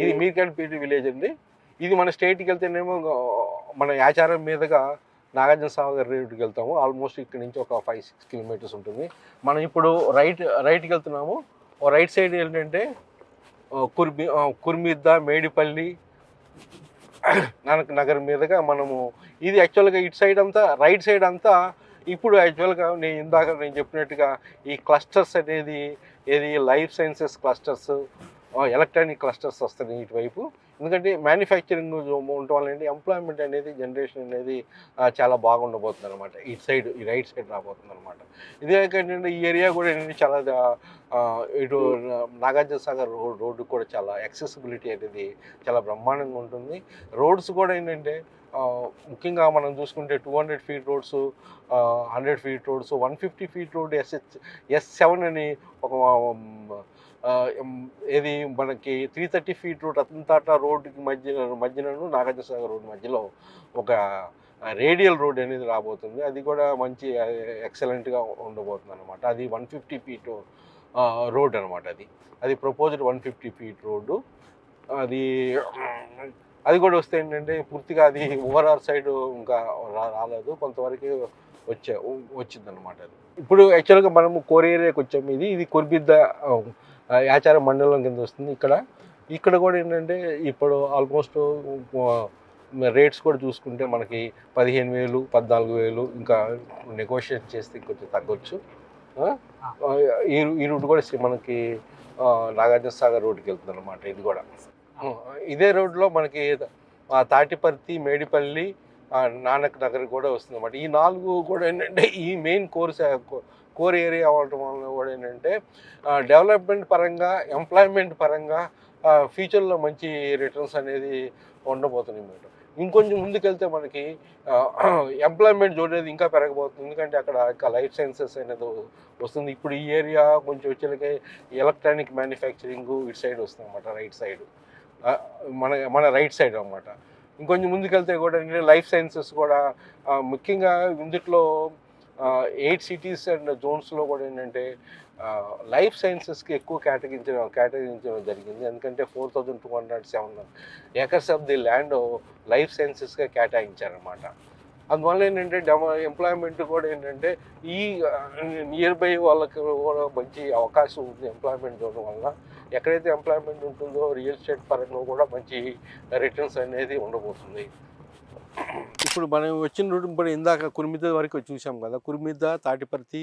ఇది మీర్కాన్పేట విలేజ్ అండి. ఇది మన స్టేట్కి వెళ్తేనేమో మన ఆచారం మీదుగా నాగార్జున సాగర్ రేటుకి వెళ్తాము. ఆల్మోస్ట్ ఇక్కడ నుంచి ఒక ఫైవ్ సిక్స్ కిలోమీటర్స్ ఉంటుంది. మనం ఇప్పుడు రైట్ రైట్కి వెళ్తున్నాము. రైట్ సైడ్ ఏంటంటే కుర్మి కుర్మిద్ద మేడిపల్లి నానక్ నగర్ మీదుగా మనము ఇది యాక్చువల్గా ఇటు సైడ్ అంతా రైట్ సైడ్ అంతా ఇప్పుడు యాక్చువల్గా నేను ఇందాక నేను చెప్పినట్టుగా ఈ క్లస్టర్స్ అనేది ఏది life sciences clusters electronic clusters వస్తాయి ఇటువైపు. ఎందుకంటే మ్యానుఫ్యాక్చరింగ్ ఉండటం వల్ల ఏంటి ఎంప్లాయ్మెంట్ అనేది జనరేషన్ అనేది చాలా బాగుండబోతుంది అనమాట ఇటు సైడ్ ఈ రైట్ సైడ్ రాబోతుంది అనమాట ఇదే ఏంటంటే ఈ ఏరియా కూడా ఏంటంటే చాలా ఇటు నాగార్జున సాగర్ రోడ్ రోడ్డు కూడా చాలా యాక్సెసిబిలిటీ అనేది చాలా బ్రహ్మాండంగా ఉంటుంది. రోడ్స్ కూడా ఏంటంటే ముఖ్యంగా మనం చూసుకుంటే two hundred feet roads hundred feet roads one fifty feet road SH S seven అని ఒక ఏది మనకి త్రీ థర్టీ ఫీట్ రోడ్ అంతటా రోడ్డుకి మధ్య మధ్యనను నాగార్జున సాగర్ రోడ్ మధ్యలో ఒక రేడియల్ రోడ్ అనేది రాబోతుంది. అది కూడా మంచి ఎక్సలెంట్గా ఉండబోతుంది అనమాట అది వన్ ఫిఫ్టీ ఫీట్ రోడ్ అనమాట అది. అది proposed one fifty feet road అది అది కూడా వస్తే ఏంటంటే పూర్తిగా అది ఓవరాల్ సైడ్ ఇంకా రా- రాలేదు. కొంతవరకు వచ్చే వచ్చిందనమాట అది. ఇప్పుడు యాక్చువల్గా మనము కోర్ వచ్చాము. ఇది ఇది కొరిబిద్ద ఆ, యాచారం మండలం కింద వస్తుంది. ఇక్కడ ఇక్కడ కూడా ఏంటంటే ఇప్పుడు ఆల్మోస్ట్ రేట్స్ కూడా చూసుకుంటే మనకి పదిహేను వేలు పద్నాలుగు వేలు ఇంకా నెగోషియేట్ చేస్తే కొంచెం తగ్గొచ్చు. ఈ ఈ రూట్ కూడా మనకి నాగార్జున సాగర్ రోడ్డుకి వెళ్తుంది అనమాట ఇది కూడా. ఇదే రోడ్లో మనకి తాటిపర్తి మేడిపల్లి నానక్ నగర్ కూడా వస్తుంది అనమాట ఈ నాలుగు కూడా ఏంటంటే ఈ మెయిన్ కోర్స్ కోర్ ఏరియా అవ్వడం వల్ల కూడా ఏంటంటే డెవలప్మెంట్ పరంగా ఎంప్లాయ్మెంట్ పరంగా ఫ్యూచర్లో మంచి రిటర్న్స్ అనేది ఉండబోతున్నాయి మేడం ఇంకొంచెం ముందుకెళ్తే మనకి ఎంప్లాయ్మెంట్ చూడేది అనేది ఇంకా పెరగబోతుంది. ఎందుకంటే అక్కడ ఇంకా లైఫ్ సైన్సెస్ అనేది వస్తుంది. ఇప్పుడు ఈ ఏరియా కొంచెం వచ్చేలకే ఎలక్ట్రానిక్ మ్యానుఫ్యాక్చరింగ్ ఇటు సైడ్ వస్తుంది అనమాట రైట్ సైడ్. మన మన రైట్ సైడ్ అనమాట ఇంకొంచెం ముందుకెళ్తే కూడా లైఫ్ సైన్సెస్ కూడా ముఖ్యంగా ఇందుట్లో ఎయిట్ సిటీస్ అండ్ జోన్స్లో కూడా ఏంటంటే లైఫ్ సైన్సెస్కి ఎక్కువ కేటగించడం కేటగించడం జరిగింది. ఎందుకంటే four thousand two hundred seven acres of the land life సైన్సెస్గా కేటాయించారనమాట అందువల్ల ఏంటంటే డెమ ఎంప్లాయ్మెంట్ కూడా ఏంటంటే ఈ నియర్ బై వాళ్ళకి కూడా మంచి అవకాశం ఉంది ఎంప్లాయ్మెంట్ చూడడం వల్ల. ఎక్కడైతే ఎంప్లాయ్మెంట్ ఉంటుందో రియల్ ఎస్టేట్ పరంగా కూడా మంచి రిటర్న్స్ అనేది ఉండబోతుంది. ఇప్పుడు మనం వచ్చిన రూట్ ఇప్పుడు ఇందాక కురిమిద్ద వరకు చూసాం కదా కురిమిద్ద తాటిపర్తి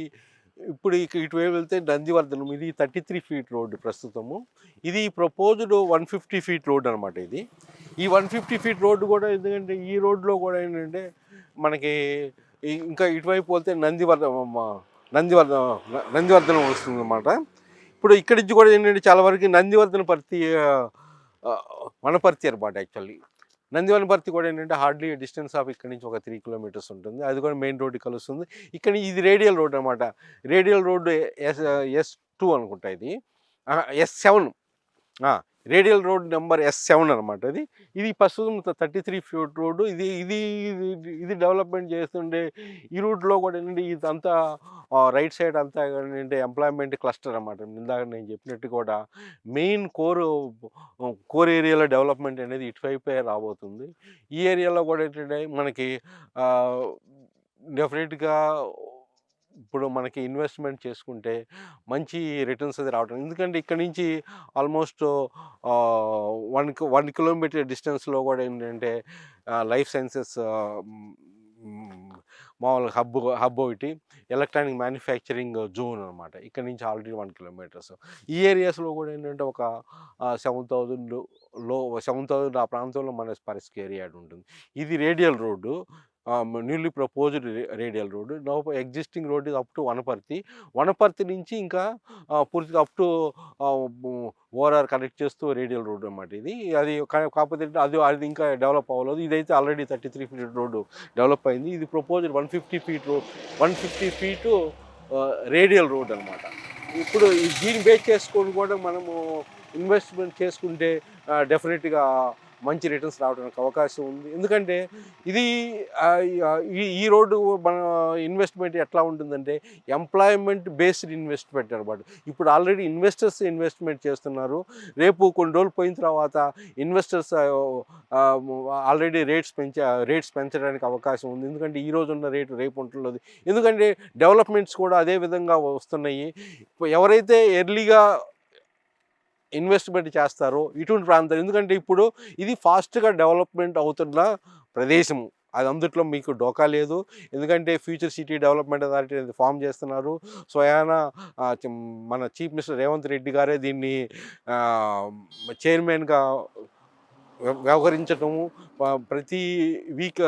ఇప్పుడు ఇక ఇటువైపు వెళ్తే నందివర్ధనం ఇది థర్టీ త్రీ ఫీట్ రోడ్డు ప్రస్తుతము. ఇది proposed one fifty feet road అనమాట ఇది. ఈ వన్ ఫిఫ్టీ ఫీట్ రోడ్డు కూడా ఎందుకంటే ఈ రోడ్లో కూడా ఏంటంటే మనకి ఇంకా ఇటువైపు పోతే నందివర్ధనం నందివర్ధనం నందివర్ధనం వస్తుంది అనమాట ఇప్పుడు ఇక్కడి నుంచి కూడా ఏంటంటే చాలా వరకు నందివర్ధన పర్తి వనపర్తి అనమాట యాక్చువల్లీ నందివల్లి భర్తి కూడా ఏంటంటే హార్డ్లీ డిస్టెన్స్ ఆఫ్ ఇక్కడ నుంచి ఒక త్రీ కిలోమీటర్స్ ఉంటుంది. అది కూడా మెయిన్ రోడ్డు కలుస్తుంది. ఇక్కడ ఇది రేడియల్ రోడ్ అనమాట radial road S S two అనుకుంటా ఇది. S seven radial road number S seven అనమాట ఇది ఇది ప్రస్తుతం థర్టీ త్రీ ఫీట్ రోడ్డు ఇది ఇది ఇది- ఇది డెవలప్మెంట్ చేస్తుండే ఈ రూట్లో కూడా ఏంటంటే ఇదంతా రైట్ సైడ్ అంతా ఏంటంటే ఎంప్లాయ్మెంట్ క్లస్టర్ అనమాట ఇందాక నేను చెప్పినట్టు కూడా మెయిన్ కోర్ కోర్ ఏరియాలో డెవలప్మెంట్ అనేది ఇటువైపే రాబోతుంది. ఈ ఏరియాలో కూడా ఏంటంటే మనకి డెఫినెట్గా ఇప్పుడు మనకి ఇన్వెస్ట్మెంట్ చేసుకుంటే మంచి రిటర్న్స్ అది రావడం ఎందుకంటే ఇక్కడ నుంచి ఆల్మోస్ట్ వన్ వన్ కిలోమీటర్ డిస్టెన్స్లో కూడా ఏంటంటే లైఫ్ సైన్సెస్ మామూలుగా హబ్ హబ్ ఒకటి ఎలక్ట్రానిక్ మ్యానుఫ్యాక్చరింగ్ జోన్ అనమాట ఇక్కడ నుంచి ఆల్రెడీ వన్ కిలోమీటర్స్. ఈ ఏరియాస్లో కూడా ఏంటంటే ఒక సెవెన్ థౌజండ్లో సెవెన్ థౌజండ్ ఆ ప్రాంతంలో మన పరిస్థితి ఏరియా ఉంటుంది. ఇది radial road. Newly proposed radial road no existing road. Is up to Wanaparthy. Wanaparthy నుంచి ఇంకా పూర్తిగా అప్ టు ఓఆర్ఆర్ కనెక్ట్ చేస్తూ రేడియల్ రోడ్ అనమాట ఇది. అది కా- కాకపోతే అది అది ఇంకా డెవలప్ అవ్వలేదు. ఇదైతే already thirty three feet road develop అయింది. ఇది proposed one fifty feet road one fifty feet radial road అనమాట ఇప్పుడు దీన్ని బేస్ చేసుకొని కూడా మనము ఇన్వెస్ట్మెంట్ చేసుకుంటే డెఫినెట్గా మంచి రిటర్న్స్ రావడానికి అవకాశం ఉంది. ఎందుకంటే ఇది ఈ ఈ రోడ్డు మన ఇన్వెస్ట్మెంట్ ఎట్లా ఉంటుందంటే ఎంప్లాయ్మెంట్ బేస్డ్ ఇన్వెస్ట్మెంట్ అనమాట ఇప్పుడు ఆల్రెడీ ఇన్వెస్టర్స్ ఇన్వెస్ట్మెంట్ చేస్తున్నారు. రేపు కొన్ని రోజులు పోయిన తర్వాత ఇన్వెస్టర్స్ ఆల్రెడీ రేట్స్ పెంచే రేట్స్ పెంచడానికి అవకాశం ఉంది. ఎందుకంటే ఈ రోజు ఉన్న రేటు రేపు ఉంటుంది ఎందుకంటే డెవలప్మెంట్స్ కూడా అదే విధంగా వస్తున్నాయి. ఎవరైతే ఎర్లీగా ఇన్వెస్ట్మెంట్ చేస్తారో ఇటువంటి ప్రాంతాలు ఎందుకంటే ఇప్పుడు ఇది ఫాస్ట్గా డెవలప్మెంట్ అవుతున్న ప్రదేశము అది అందుట్లో మీకు డోకా లేదు. ఎందుకంటే ఫ్యూచర్ సిటీ డెవలప్మెంట్ అథారిటీ అనేది ఫామ్ చేస్తున్నారు. స్వయాన మన చీఫ్ మినిస్టర్ రేవంత్ రెడ్డి గారే దీన్ని చైర్మన్గా వ్యవహరించటము ప్రతి week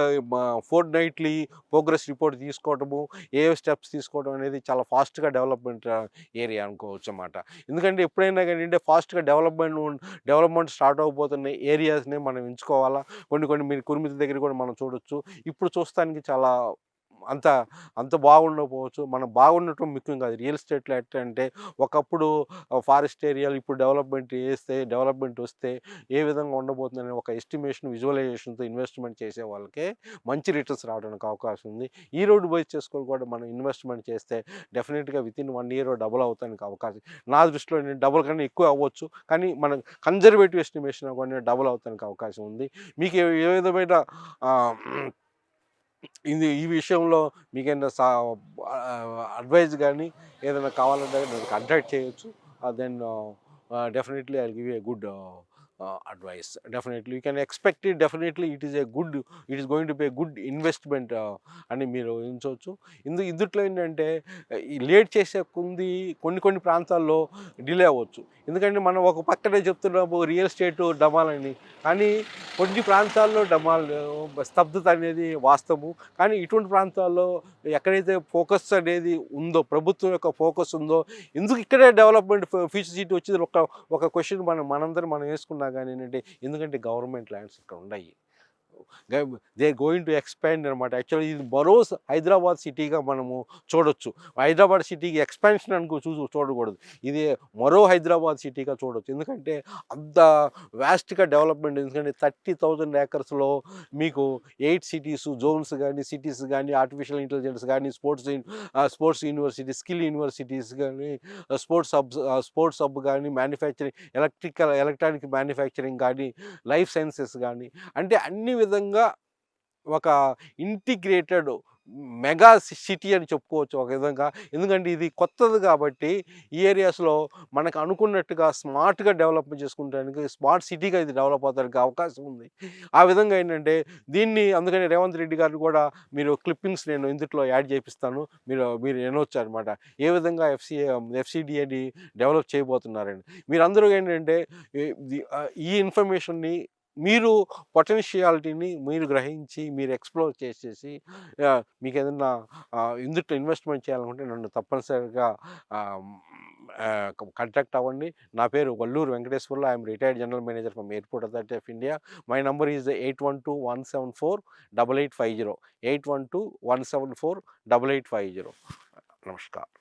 fortnightly progress report తీసుకోవటము ఏ స్టెప్స్ తీసుకోవడం అనేది చాలా ఫాస్ట్గా డెవలప్మెంట్ ఏరియా అనుకోవచ్చు అన్నమాట. ఎందుకంటే ఎప్పుడైనా కానీ అంటే ఫాస్ట్గా డెవలప్మెంట్ డెవలప్మెంట్ స్టార్ట్ అవబోతున్న ఏరియాస్ని మనం ఎంచుకోవాలా? కొన్ని కొన్ని మీరు కురిమితి దగ్గర కూడా మనం చూడొచ్చు. ఇప్పుడు చూస్తానికి చాలా అంత అంత బాగుండకపోవచ్చు. మనం బాగుండటం ముఖ్యం కాదు. రియల్ ఎస్టేట్లో ఎట్లా అంటే ఒకప్పుడు ఫారెస్ట్ ఏరియాలు ఇప్పుడు డెవలప్మెంట్ చేస్తే డెవలప్మెంట్ వస్తే ఏ విధంగా ఉండబోతుందని ఒక ఎస్టిమేషన్ విజువలైజేషన్తో ఇన్వెస్ట్మెంట్ చేసే వాళ్ళకే మంచి రిటర్న్స్ రావడానికి అవకాశం ఉంది. ఈ రోడ్డు బై చేసుకొని కూడా మనం ఇన్వెస్ట్మెంట్ చేస్తే డెఫినెట్గా within one year double అవుతానికి అవకాశం. నా దృష్టిలో నేను డబుల్ కన్నా ఎక్కువ అవ్వచ్చు. కానీ మనం కన్జర్వేటివ్ ఎస్టిమేషన్ కూడా డబుల్ అవుతానికి అవకాశం ఉంది. మీకు ఏ- విధమైన ఇది ఈ విషయంలో మీకైనా సా అడ్వైజ్ కానీ ఏదైనా కావాలంటే నన్ను కాంటాక్ట్ చేయొచ్చు. Then definitely I give a good advice definitely you can expect it. Definitely it is a good it is going to be a good investment అని మీరు ఊహించవచ్చు. ఇందు ఇందుట్లో ఏంటంటే లేట్ చేసే కొంది కొన్ని కొన్ని ప్రాంతాల్లో డిలే అవ్వచ్చు. ఎందుకంటే మనం ఒక పక్కనే చెప్తున్నాము రియల్ ఎస్టేట్ డమాలని. కానీ కొన్ని ప్రాంతాల్లో డమాల్ స్తబ్దత అనేది వాస్తవము. కానీ ఇటువంటి ప్రాంతాల్లో ఎక్కడైతే ఫోకస్ అనేది ఉందో ప్రభుత్వం యొక్క ఫోకస్ ఉందో ఎందుకు ఇక్కడే డెవలప్మెంట్ ఫ్యూచర్ సిటీ వచ్చింది? ఒక ఒక క్వశ్చన్ మనం మనందరం మనం వేసుకున్నాం. కానీ ఎందుకంటే గవర్నమెంట్ ల్యాండ్స్ ఇక్కడ ఉన్నాయి దే గోయింగ్ టు ఎక్స్పాండ్ అనమాట యాక్చువల్లీ ఇది మరో హైదరాబాద్ సిటీగా మనము చూడొచ్చు. హైదరాబాద్ సిటీకి ఎక్స్పాన్షన్ అనుకో చూ చూడకూడదు. ఇది మరో హైదరాబాద్ సిటీగా చూడొచ్చు. ఎందుకంటే అంత వ్యాస్ట్గా డెవలప్మెంట్ ఎందుకంటే థర్టీ థౌజండ్ ఏకర్స్లో మీకు ఎయిట్ సిటీస్ జోన్స్ కానీ సిటీస్ కానీ ఆర్టిఫిషియల్ ఇంటెలిజెన్స్ కానీ sports sports university skill universities కానీ స్పోర్ట్స్ హబ్ స్పోర్ట్స్ హబ్ కానీ మ్యానుఫ్యాక్చరింగ్ ఎలక్ట్రికల్ ఎలక్ట్రానిక్ మ్యానుఫ్యాక్చరింగ్ కానీ లైఫ్ సైన్సెస్ కానీ అంటే అన్ని విధంగా ఒక ఇంటిగ్రేటెడ్ మెగా సిటీ అని చెప్పుకోవచ్చు ఒక విధంగా. ఎందుకంటే ఇది కొత్తది కాబట్టి ఈ ఏరియాస్లో మనకు అనుకున్నట్టుగా స్మార్ట్గా డెవలప్ చేసుకుంటానికి స్మార్ట్ సిటీగా ఇది డెవలప్ అవడానికి అవకాశం ఉంది. ఆ విధంగా ఏంటంటే దీన్ని అందుకని రేవంత్ రెడ్డి గారు కూడా మీరు క్లిప్పింగ్స్ నేను ఇందులో యాడ్ చేపిస్తాను. మీరు మీరు వినొచ్చు అనమాట ఏ విధంగా ఎఫ్సి ఎఫ్సిడిఏని డెవలప్ చేయబోతున్నారని. మీరందరూ ఏంటంటే ఈ ఇన్ఫర్మేషన్ని మీరు పొటెన్షియాలిటీని మీరు గ్రహించి మీరు ఎక్స్ప్లోర్ చేసేసి మీకు ఏదైనా ఆ, ఇందులో ఇన్వెస్ట్మెంట్ చేయాలనుకుంటే నన్ను తప్పనిసరిగా కాంటాక్ట్ అవ్వండి. నా పేరు Valluru Venkateswarlu. I'm retired general manager from airport authority of India. My number is eight one two one seven four double eight five zero eight one two one seven four double eight five zero నమస్కారం